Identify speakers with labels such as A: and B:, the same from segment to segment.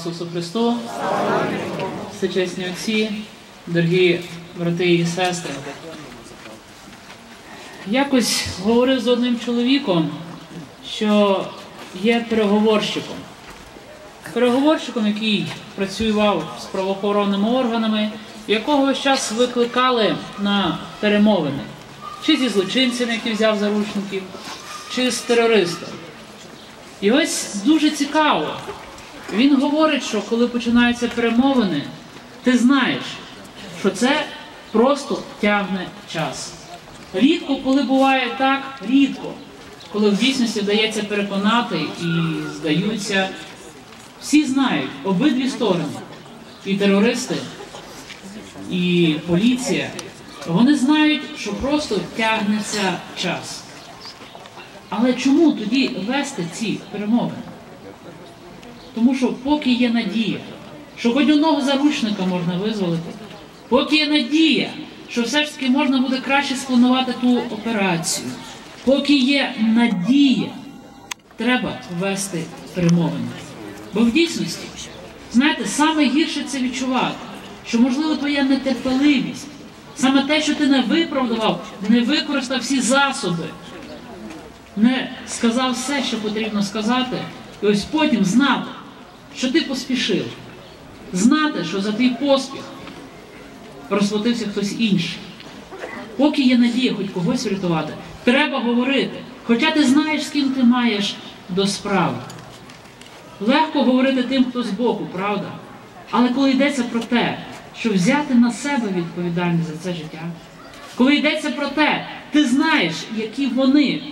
A: Ісусу Христу, всечесні отці, дорогі брати і сестри. Якось говорив з одним чоловіком, що є переговорщиком. Переговорщиком, який працював з правоохоронними органами, якого час викликали на перемовини, чи зі злочинцями, які взяв заручників, чи з терористом. І ось дуже цікаво. Він говорить, що коли починаються перемовини, ти знаєш, що це просто тягне час. Рідко, коли буває так, рідко, коли в дійсності вдається переконати і здаються, всі знають обидві сторони, і терористи, і поліція, вони знають, що просто тягнеться час. Але чому тоді вести ці перемовини? Тому що поки є надія, що хоч одного заручника можна визволити, поки є надія, що все ж таки можна буде краще спланувати ту операцію, поки є надія, треба вести перемовини. Бо в дійсності, знаєте, саме гірше це відчувати, що можливо твоя нетерпеливість, саме те, що ти не виправдував, не використав всі засоби, не сказав все, що потрібно сказати, і ось потім знати, що ти поспішив, знати, що за твій поспіх розплатився хтось інший. Поки є надія хоч когось врятувати, треба говорити. Хоча ти знаєш, з ким ти маєш до справи. Легко говорити тим, хто збоку, правда? Але коли йдеться про те, що взяти на себе відповідальність за це життя, коли йдеться про те, ти знаєш, які вони,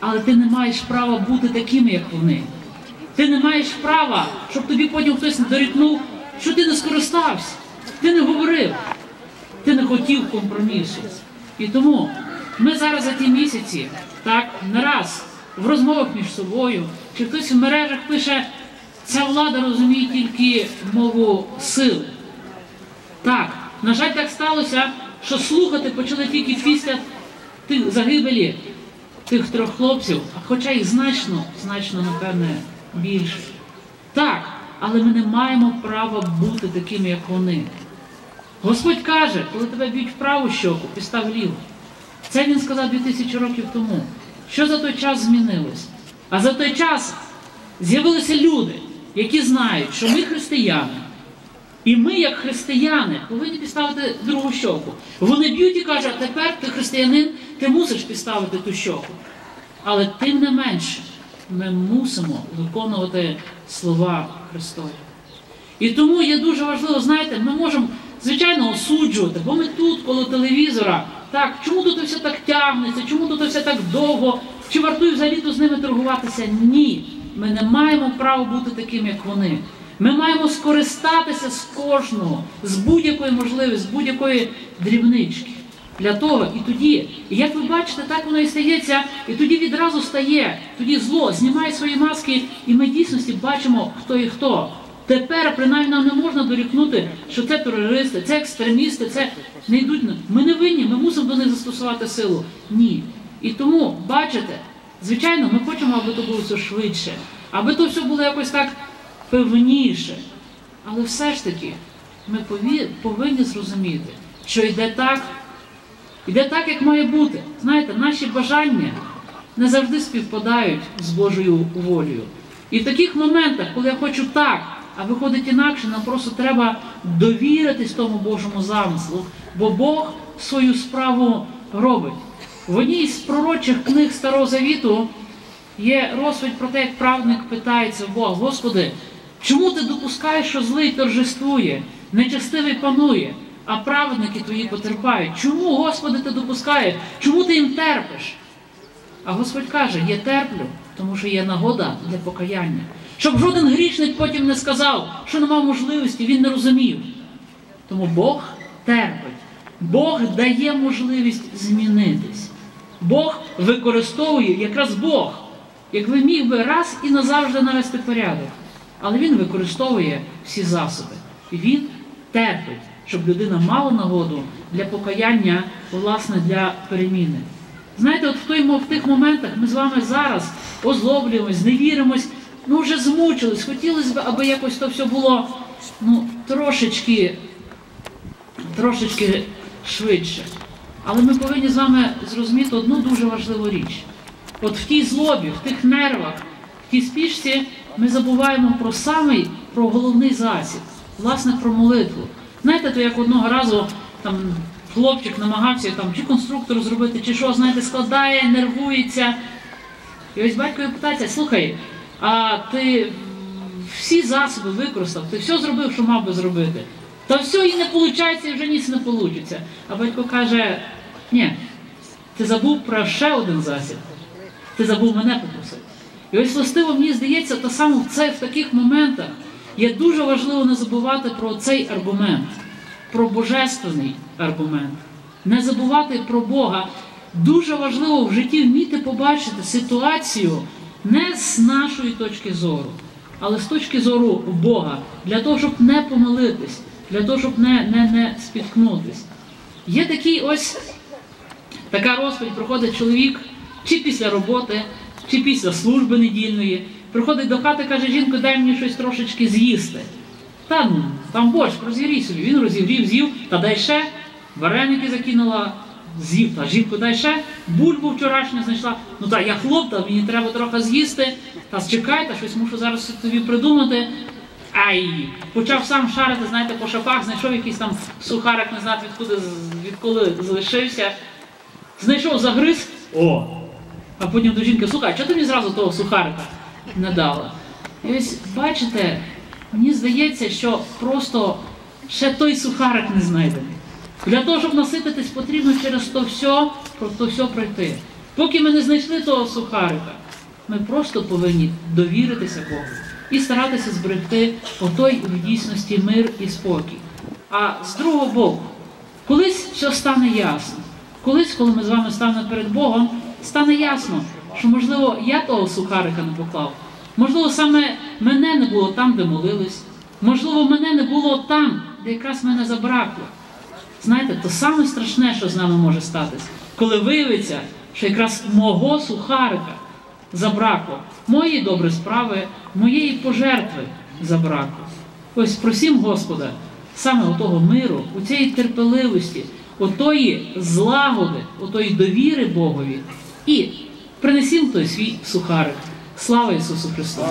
A: але ти не маєш права бути такими, як вони. Ти не маєш права, щоб тобі потім хтось дорікнув, що ти не скористався, ти не говорив, ти не хотів компромісу. І тому ми зараз за ті місяці, так, не раз в розмовах між собою, чи хтось в мережах пише, ця влада розуміє тільки мову сили. Так, на жаль, так сталося, що слухати почали тільки після тих загибелі тих трьох хлопців, хоча їх значно, значно, напевне, більше. Так, але ми не маємо права бути такими, як вони. Господь каже, коли тебе б'ють в праву щоку, підстав ліву. Це він сказав 2000 років тому. Що за той час змінилось? А за той час з'явилися люди, які знають, що ми християни. І ми, як християни, повинні підставити другу щоку. Вони б'ють і кажуть, а тепер ти християнин, ти мусиш підставити ту щоку. Але тим не менше, ми мусимо виконувати слова Христові. І тому є дуже важливо, знаєте, ми можемо, звичайно, осуджувати, бо ми тут, коло телевізора, так, чому тут все так тягнеться, чому тут все так довго, чи вартує взагалі з ними торгуватися? Ні. Ми не маємо права бути таким, як вони. Ми маємо скористатися з кожного, з будь-якої можливості, з будь-якої дрібнички. Для того і тоді, як ви бачите, так воно і стається, і тоді відразу стає, тоді зло знімає свої маски, і ми дійсності бачимо, хто і хто. Тепер, принаймні, нам не можна дорікнути, що це терористи, це екстремісти, це не йдуть. Ми не винні, ми мусимо до них застосувати силу. Ні. І тому, бачите, звичайно, ми хочемо, аби то було все швидше, аби то все було якось так певніше. Але все ж таки ми повинні зрозуміти, що йде так, йде так, як має бути. Знаєте, наші бажання не завжди співпадають з Божою волею. І в таких моментах, коли я хочу так, а виходить інакше, нам просто треба довіритись тому Божому замислу, бо Бог свою справу робить. В одній з пророчих книг Старого Завіту є розповідь про те, як правник питається в Бога, Господи, чому ти допускаєш, що злий торжествує, нечестивий панує, а праведники твої потерпають? Чому, Господи, ти допускаєш? Чому ти їм терпиш? А Господь каже, я терплю, тому що є нагода для покаяння. Щоб жоден грішник потім не сказав, що не мав можливості, він не розумів. Тому Бог терпить, Бог дає можливість змінитись. Бог використовує якраз Бог, як ви міг би раз і назавжди навести порядок. Але Він використовує всі засоби. Він терпить, щоб людина мала нагоду для покаяння, власне, для переміни. Знаєте, от в той в тих моментах ми з вами зараз озлоблюємось, зневіримось, ми вже змучились, хотілося б, аби якось то все було ну, трошечки, трошечки швидше. Але ми повинні з вами зрозуміти одну дуже важливу річ. От в тій злобі, в тих нервах, в тій спішці ми забуваємо про самий, про головний засіб, власне, про молитву. Знаєте, то як одного разу там хлопчик намагався там чи конструктор зробити, чи що, знаєте, складає, нервується. І ось батько його питається, слухай, а ти всі засоби використав, ти все зробив, що мав би зробити. Та все і не виходить, і вже ніц не вийде. А батько каже, ні, ти забув про ще один засіб. Ти забув мене попросити. І ось властиво, мені здається, та саме в, це, в таких моментах є дуже важливо не забувати про цей аргумент, про божественний аргумент. Не забувати про Бога. Дуже важливо в житті вміти побачити ситуацію не з нашої точки зору, але з точки зору Бога, для того, щоб не помилитись, для того, щоб не, не, не спіткнутись. Є такий ось така розповідь, проходить чоловік чи після роботи, чи після служби недільної. Приходить до хати, каже, жінко, дай мені щось трошечки з'їсти. Та ну, там борщ, розігрій собі. Він розігрів, з'їв, та дай ще. Вареники закинула, з'їв, та жінку дай ще. Бульбу вчорашню знайшла. Ну так, я хлоп, та мені треба трохи з'їсти. Та чекай, та щось мушу зараз тобі придумати. Ай, почав сам шарити, знаєте, по шафах, знайшов якийсь там сухарик, не знати відкуди, відколи залишився. Знайшов загриз. О! А потім до жінки, слухай, чого ти мені зразу того сухарика не дала? І ось бачите, мені здається, що просто ще той сухарик не знайдений. Для того, щоб насититись, потрібно через то все, про то все пройти. Поки ми не знайшли того сухарика, ми просто повинні довіритися Богу і старатися зберегти отой в дійсності мир і спокій. А з другого боку, колись все стане ясно. Колись, коли ми з вами станемо перед Богом, стане ясно, що, можливо, я того сухарика не поклав. Можливо, саме мене не було там, де молились. Можливо, мене не було там, де якраз мене забракло. Знаєте, то саме страшне, що з нами може статись, коли виявиться, що якраз мого сухарика забракло, моєї доброї справи, моєї пожертви забракло. Ось просім Господа, саме у того миру, у цієї терпеливості, отої злагоди, отої довіри Богові, і принесім той свій сухарик. Слава Ісусу Христу!